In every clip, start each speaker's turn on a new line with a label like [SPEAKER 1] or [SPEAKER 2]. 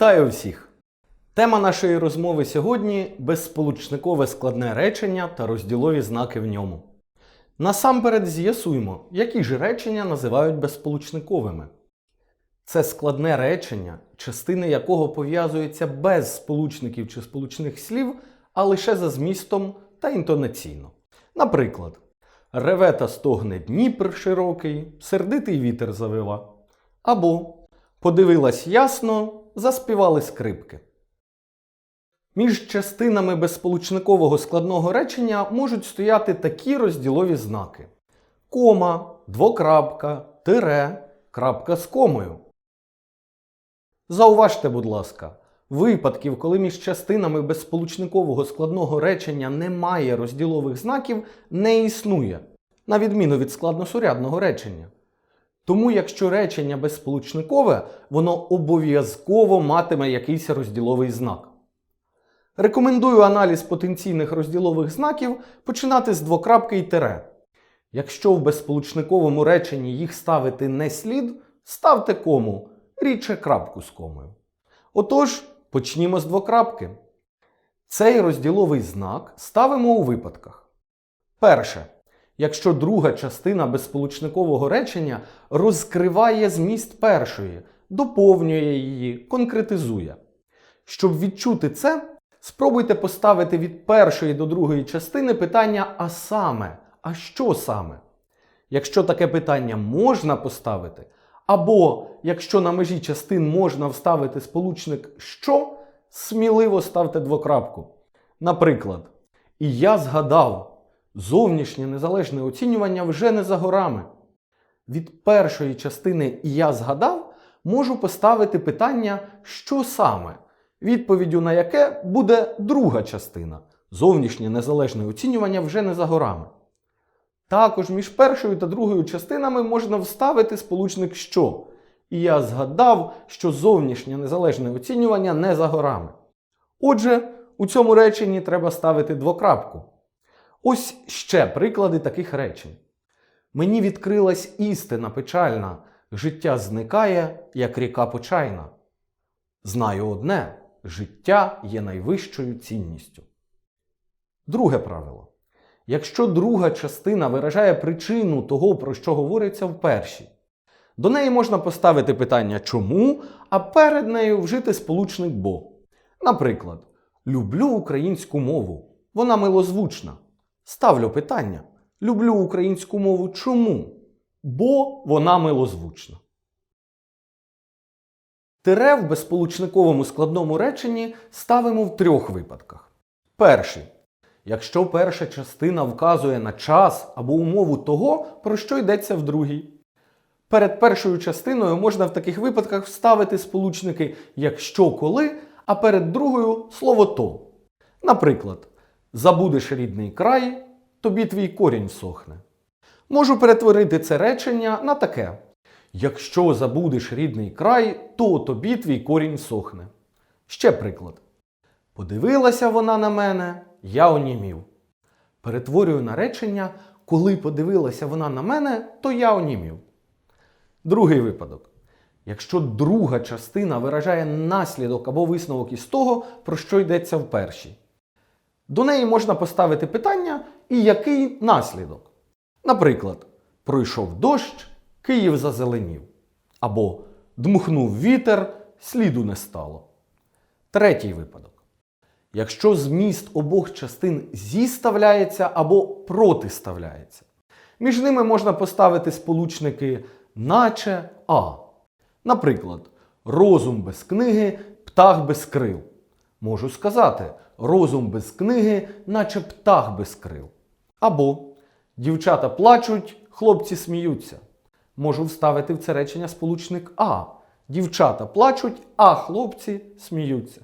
[SPEAKER 1] Вітаю всіх! Тема нашої розмови сьогодні безсполучникове складне речення та розділові знаки в ньому. Насамперед з'ясуємо, які ж речення називають безсполучниковими. Це складне речення, частини якого пов'язуються без сполучників чи сполучних слів, а лише за змістом та інтонаційно. Наприклад, реве та стогне Дніпр широкий, сердитий вітер завива. Або подивилась ясно, заспівали скрипки. Між частинами безсполучникового складного речення можуть стояти такі розділові знаки: кома, двокрапка, тире, крапка з комою. Зауважте, будь ласка, випадків, коли між частинами безсполучникового складного речення немає розділових знаків, не існує, на відміну від складносурядного речення. Тому, якщо речення безсполучникове, воно обов'язково матиме якийсь розділовий знак. Рекомендую аналіз потенційних розділових знаків починати з двокрапки і тире. Якщо в безсполучниковому реченні їх ставити не слід, ставте кому, рідше крапку з комою. Отож, почнімо з двокрапки. Цей розділовий знак ставимо у випадках. Перше. Якщо друга частина безсполучникового речення розкриває зміст першої, доповнює її, конкретизує. Щоб відчути це, спробуйте поставити від першої до другої частини питання а саме, а що саме? Якщо таке питання можна поставити, або якщо на межі частин можна вставити сполучник що, сміливо ставте двокрапку. Наприклад, і я згадав, зовнішнє незалежне оцінювання вже не за горами. Від першої частини і я згадав можу поставити питання, що саме, відповіддю на яке буде друга частина. Зовнішнє незалежне оцінювання вже не за горами. Також між першою та другою частинами можна вставити сполучник що. І я згадав, що зовнішнє незалежне оцінювання не за горами. Отже, у цьому реченні треба ставити двокрапку. Ось ще приклади таких речень. Мені відкрилась істина печальна, життя зникає, як ріка почайна. Знаю одне життя є найвищою цінністю. Друге правило. Якщо друга частина виражає причину того, про що говориться в першій, до неї можна поставити питання чому, а перед нею вжити сполучник бо. Наприклад, люблю українську мову. Вона милозвучна. Ставлю питання: люблю українську мову чому? Бо вона милозвучна. Тире в безсполучниковому складному реченні ставимо в трьох випадках. Перший. Якщо перша частина вказує на час або умову того, про що йдеться в другій. Перед першою частиною можна в таких випадках вставити сполучники якщо коли, а перед другою слово то. Наприклад, забудеш рідний край, тобі твій корінь всохне. Можу перетворити це речення на таке: Якщо забудеш рідний край, то тобі твій корінь всохне. Ще приклад. Подивилася вона на мене, я онімів. Перетворюю на речення, коли подивилася вона на мене, то я онімів. Другий випадок. Якщо друга частина виражає наслідок або висновок із того, про що йдеться в першій. До неї можна поставити питання, і який наслідок. Наприклад, пройшов дощ, Київ зазеленів. Або дмухнув вітер, сліду не стало. Третій випадок. Якщо зміст обох частин зіставляється або протиставляється. Між ними можна поставити сполучники наче а. Наприклад, розум без книги, птах без крил. Можу сказати, розум без книги, наче птах без крил. Або дівчата плачуть, хлопці сміються. Можу вставити в це речення сполучник А. Дівчата плачуть, а хлопці сміються.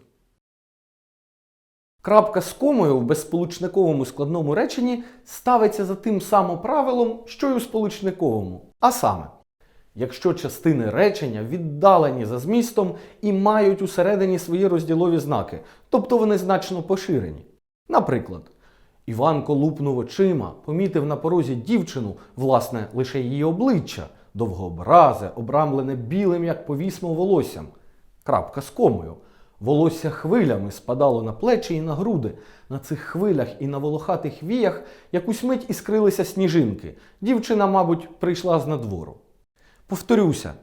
[SPEAKER 1] Крапка з комою в безсполучниковому складному реченні ставиться за тим самим правилом, що й у сполучниковому. А саме, якщо частини речення віддалені за змістом і мають усередині свої розділові знаки, тобто вони значно поширені. Наприклад, Іванко лупнув очима, помітив на порозі дівчину, власне, лише її обличчя, довгообразе, обрамлене білим, як повісно волоссям. Крапка з комою. Волосся хвилями спадало на плечі і на груди. На цих хвилях і на волохатих віях якусь мить іскрилися сніжинки. Дівчина, мабуть, прийшла з надвору. Повторюся,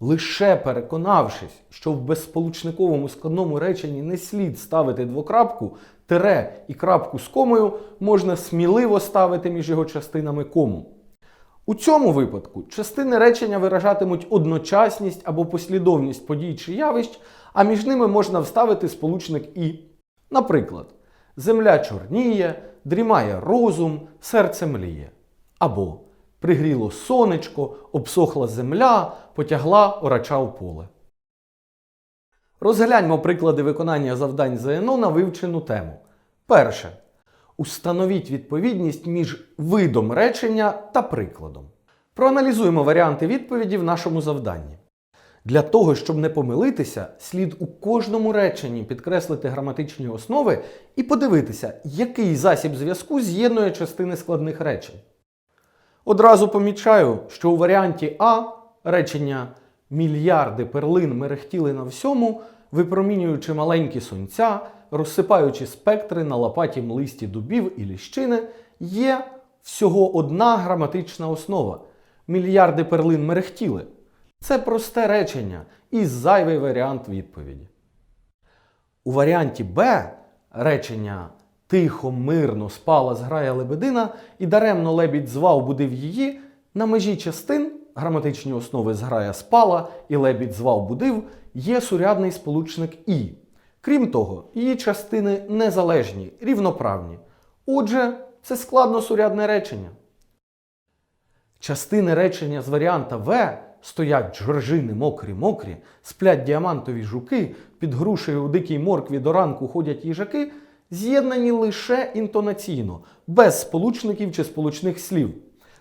[SPEAKER 1] лише переконавшись, що в безсполучниковому складному реченні не слід ставити двокрапку, тире і крапку з комою можна сміливо ставити між його частинами кому. У цьому випадку частини речення виражатимуть одночасність або послідовність подій чи явищ, а між ними можна вставити сполучник і. Наприклад, земля чорніє, дрімає розум, серце мліє. Або пригріло сонечко, обсохла земля, потягла орача в поле. Розгляньмо приклади виконання завдань ЗНО на вивчену тему. Перше. Установіть відповідність між видом речення та прикладом. Проаналізуємо варіанти відповіді в нашому завданні. Для того, щоб не помилитися, слід у кожному реченні підкреслити граматичні основи і подивитися, який засіб зв'язку з'єднує частини складних речень. Одразу помічаю, що у варіанті А речення мільярди перлин мерехтіли на всьому, випромінюючи маленькі сонця, розсипаючи спектри на лопатім листі дубів і ліщини, є всього одна граматична основа. Мільярди перлин мерехтіли. Це просте речення і зайвий варіант відповіді. У варіанті Б речення Тихо, мирно спала зграя лебедина, і даремно лебідь звав будив її на межі частин граматичні основи зграя спала і лебідь звав будив є сурядний сполучник І. Крім того, її частини незалежні, рівноправні. Отже, це складносурядне речення. Частини речення з варіанта В стоять джоржини мокрі-мокрі, сплять діамантові жуки, під грушею у дикій моркві до ранку ходять їжаки, з'єднані лише інтонаційно, без сполучників чи сполучних слів.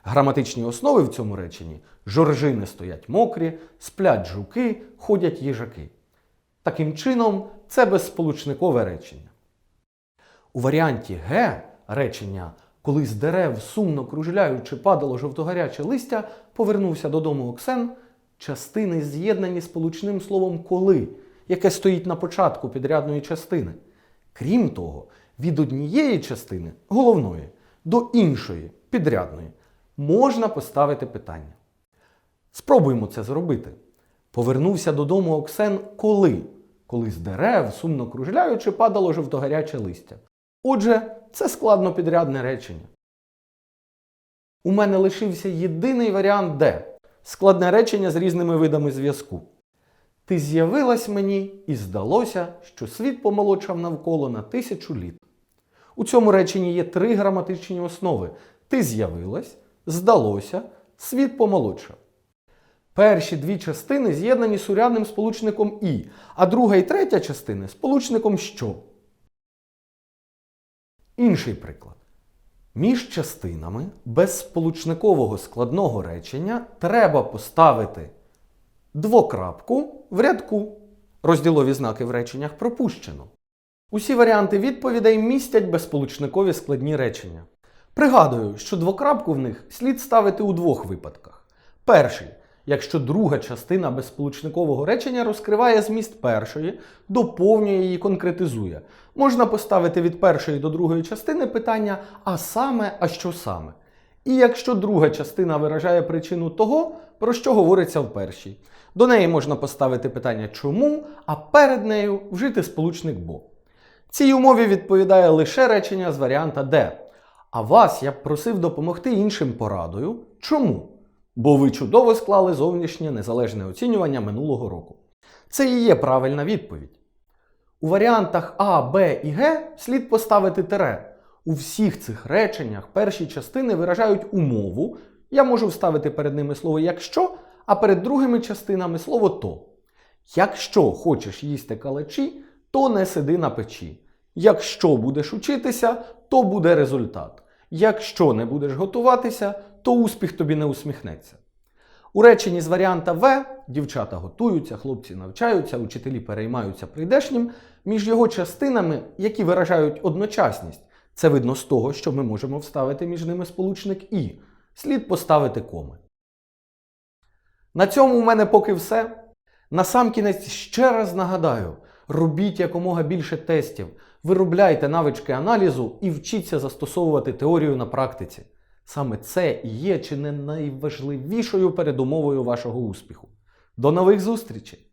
[SPEAKER 1] Граматичні основи в цьому реченні жоржини стоять мокрі, сплять жуки, ходять їжаки. Таким чином, це безсполучникове речення. У варіанті Г речення, коли з дерев, сумно кружляючи, падало жовтогаряче листя, повернувся додому Оксен, частини з'єднані сполучним словом коли, яке стоїть на початку підрядної частини. Крім того, від однієї частини головної до іншої підрядної можна поставити питання. Спробуємо це зробити. Повернувся додому Оксен коли? Коли з дерев, сумно кружляючи, падало жовтогаряче листя. Отже, це складно підрядне речення. У мене лишився єдиний варіант Д складне речення з різними видами зв'язку. Ти з'явилась мені і здалося, що світ помолодшав навколо на тисячу літ. У цьому реченні є три граматичні основи: ти з'явилась, здалося, світ помолодшав. Перші дві частини з'єднані сурядним сполучником І, а друга і третя частини сполучником що. Інший приклад. Між частинами безсполучникового складного речення треба поставити двокрапку в рядку. Розділові знаки в реченнях пропущено. Усі варіанти відповідей містять безсполучникові складні речення. Пригадую, що двокрапку в них слід ставити у двох випадках. Перший, якщо друга частина безсполучникового речення розкриває зміст першої, доповнює її, конкретизує. Можна поставити від першої до другої частини питання а саме, а що саме. І якщо друга частина виражає причину того, про що говориться в першій. До неї можна поставити питання чому, а перед нею вжити сполучник бо. Цій умові відповідає лише речення з варіанта Д. А вас я б просив допомогти іншим порадою. Чому? Бо ви чудово склали зовнішнє незалежне оцінювання минулого року. Це і є правильна відповідь. У варіантах А, Б і Г слід поставити тире. У всіх цих реченнях перші частини виражають умову. Я можу вставити перед ними слово якщо, а перед другими частинами слово то. Якщо хочеш їсти калачі, то не сиди на печі. Якщо будеш учитися, то буде результат. Якщо не будеш готуватися, то успіх тобі не усміхнеться. У реченні з варіанта В дівчата готуються, хлопці навчаються, учителі переймаються прийдешнім, між його частинами, які виражають одночасність. Це видно з того, що ми можемо вставити між ними сполучник І. Слід поставити коми. На цьому у мене поки все. Насамкінець ще раз нагадаю: Робіть якомога більше тестів, виробляйте навички аналізу і вчіться застосовувати теорію на практиці. Саме це є чи не найважливішою передумовою вашого успіху. До нових зустрічей!